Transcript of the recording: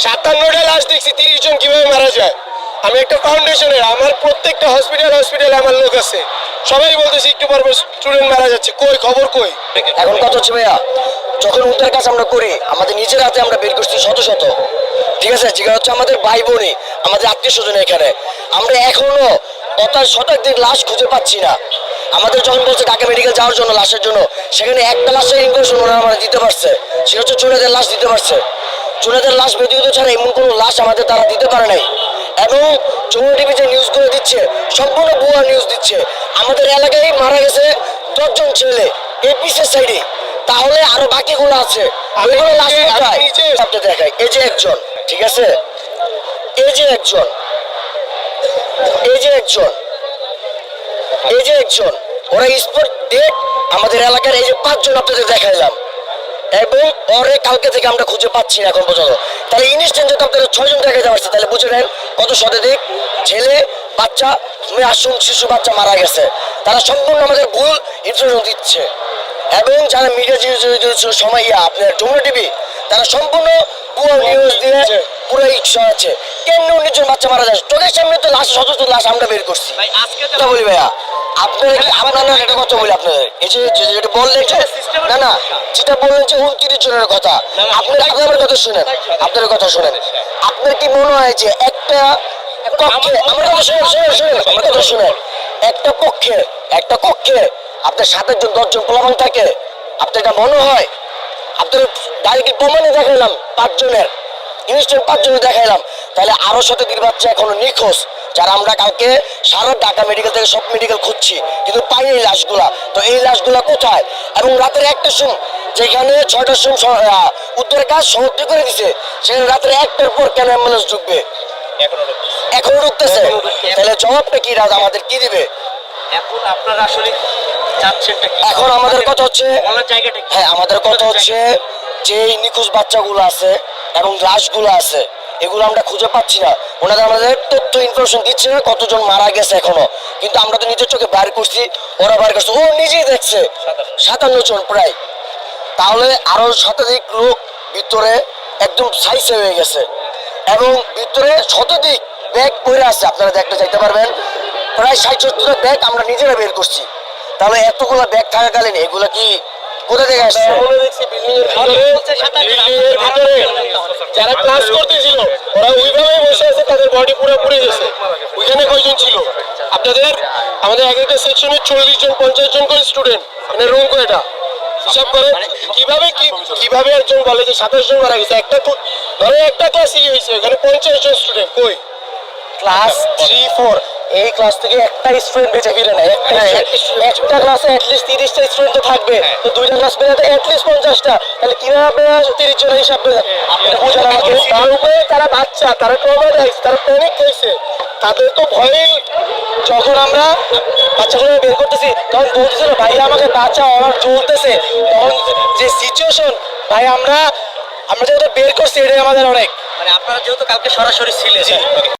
সাতান্নটা লাশ দেখছি, তিরিশ জন কীভাবে মারা যায়? আমি একটা ফাউন্ডেশনের আমার প্রত্যেকটা হসপিটাল হসপিটালে আমার লোক আছে। সবাই বলতেছে, একটু পর স্টুডেন্ট মারা যাচ্ছে। কই, খবর কই? এখন কত হচ্ছে ভাইয়া? যখন উদ্ধার কাজ আমরা করি, আমাদের নিজের হাতে আমরা বের করছি শত শত। ঠিক আছে? যেটা হচ্ছে আমাদের ভাই বোনই, আমাদের আত্মীয় স্বজন এখানে। আমরা এখনও অতার শতাধিক লাশ খুঁজে পাচ্ছি না। আমাদের যখন বলছে ঢাকা মেডিকেল যাওয়ার জন্য, লাশের জন্য, সেখানে একটা লাশের ইনফরমেশন ওনারা আমরা দিতে পারছে। সেটা হচ্ছে চুনাদের লাশ দিতে পারছে। চুনাদের লাশ ব্যক্তিগত ছাড়া এমন কোনো লাশ আমাদের তারা দিতে পারে নাই। এবং যমুনা টিভি যে নিউজগুলো দিচ্ছে সম্পূর্ণ ভুয়া নিউজ দিচ্ছে। আমাদের এলাকায় মারা গেছে দশজন ছেলে এপিসের সাইডে। তাহলে আরও বাকিগুলো আছে। ওইগুলো লাশ আপনি দেখাই। এই যে একজন ঠিক আছে? এই যে একজন। এই যে একজন। এই যে একজন। ওরা স্পট ডেট আমাদের এলাকার এই যে পাঁচজন আপনাদের দেখাইলাম। এবং পরে কালকে থেকে আমরা খুঁজে পাচ্ছি না এখন পর্যন্ত। তাহলে ইনস্ট্যান্ট যদি আপনারা ছয়জন দেখাতে পারছে তাহলে বুঝে নেন কত শতাধিক ছেলে, বাচ্চা আসুন শিশু, বাচ্চা মারা গেছে। তারা সম্পূর্ণ আমাদের ভুল ইনফরমেশন দিচ্ছে। এবং যারা মিডিয়া সময় ইয়া, আপনার যমুনা টিভি তারা সম্পূর্ণ ভুয়া নিউজ দিয়ে পুরো ইচ্ছা আছে। কেমনি উনিশ বাচ্চা মারা যায়? চোখের সামনে তো লাশ শত শত লাশ আমরা বের করছি। কথা বলি ভাইয়া। আপনারা কি আপনার না একটা কথা বলি আপনাদের। এই যে যে- যেটা বললেন যে না না যেটা বললেন যে উনত্রিশ জনের কথা। আপনার আপনার কথা শুনেন। আপনার কথা শুনেন। আপনার কি মনে হয় যে একটা কক্ষে আমার কথা শুনেন শুনেন শুনেন আমার কথা শুনেন। একটা পক্ষে একটা কক্ষে আপনার সাতের জন দশজন পোলাপান থাকে। আপনার এটা মনে হয়? আপনার ডাইরেক্ট প্রমাণে দেখাইলাম পাঁচজনের ইনস্ট্যান্ট পাঁচজনের দেখাইলাম। তাহলে আরও শতাধিক বাচ্চা এখনও নিখোঁজ যারা আমরা কালকে সারা ঢাকা মেডিকেল থেকে সব মেডিকেল খুঁজছি কিন্তু পাই এই লাশগুলা। তো এই লাশগুলা কোথায়? এবং রাতের একটা সুম যেখানে ছয়টার সুম উত্তরের কাজ সমাপ্তি করে দিছে সেখানে রাতের একটার পর কেন অ্যাম্বুলেন্স ঢুকবে? এখনও। ঢুকতেছে। তাহলে জবাবটা কি রাত আমাদের কি দিবে? এখন আপনারা আসলে এখন আমাদের কথা হচ্ছে হ্যাঁ আমাদের কথা হচ্ছে যে নিখোঁজ বাচ্চাগুলো আছে এবং লাশগুলো আছে এগুলো আমরা খুঁজে পাচ্ছি না। ওনাদের আমাদের তথ্য ইনফরমেশন দিচ্ছে না কতজন মারা গেছে এখনও। কিন্তু আমরা তো নিজের চোখে বাইর করছি ওরা বাইর করছে। ও নিজেই দেখছে। সাতান্ন জন প্রায়। তাহলে আরও শতাধিক লোক ভিতরে একদম সাইসে হয়ে গেছে। এবং ভিতরে শতাধিক ব্যাগ পড়ে আছে। আপনারা দেখতে যাইতে পারবেন। প্রায় ষাট সত্তর ব্যাগ আমরা নিজেরা বের করছি। তাহলে এতগুলো ব্যাগ থাকাকালীন এগুলো কি কোথা থেকে আসছে? ভিতরে। যারা ক্লাস করতেছিল ওরা ওইভাবে বসে আছে তাদের বডি পুরো পুড়ে গেছে। ওইখানে কয়জন ছিল? আপনাদের আমাদের এক একটা সেকশনে চল্লিশ জন পঞ্চাশ জন করে স্টুডেন্ট মানে রুম কয়টা? হিসাব করেন কীভাবে কি কীভাবে একজন বলে যে সাতাশ জন মারা গেছে? একটা ধরো একটা ক্লাসই হয়েছে এখানে পঞ্চাশ জন স্টুডেন্ট কই? ক্লাস থ্রি ফোর এই ক্লাস থেকে একটা স্টুডেন্ট বেঁচে ফিরে নেয়। একটা ক্লাসে অ্যাটলিস্ট তিরিশটা স্টুডেন্ট তো থাকবে। তো দুইটা ক্লাস বেড়ে তো অ্যাটলিস্ট পঞ্চাশটা। তাহলে কীভাবে আপনারা তিরিশ জনের হিসাব আমাকে তার উপরে তারা বাচ্চা তারা ট্রমাটাইজ তারা প্যানিক খাইছে তাদের তো ভয়ে যখন আমরা বাচ্চাগুলো বের করতেছি তখন বলতেছিল ভাই আমাকে বাচ্চা আমার চলতেছে তখন যে সিচুয়েশন ভাই আমরা আমরা যেহেতু বের করছি এটাই আমাদের অনেক। মানে আপনারা যেহেতু কালকে সরাসরি ছিলেন।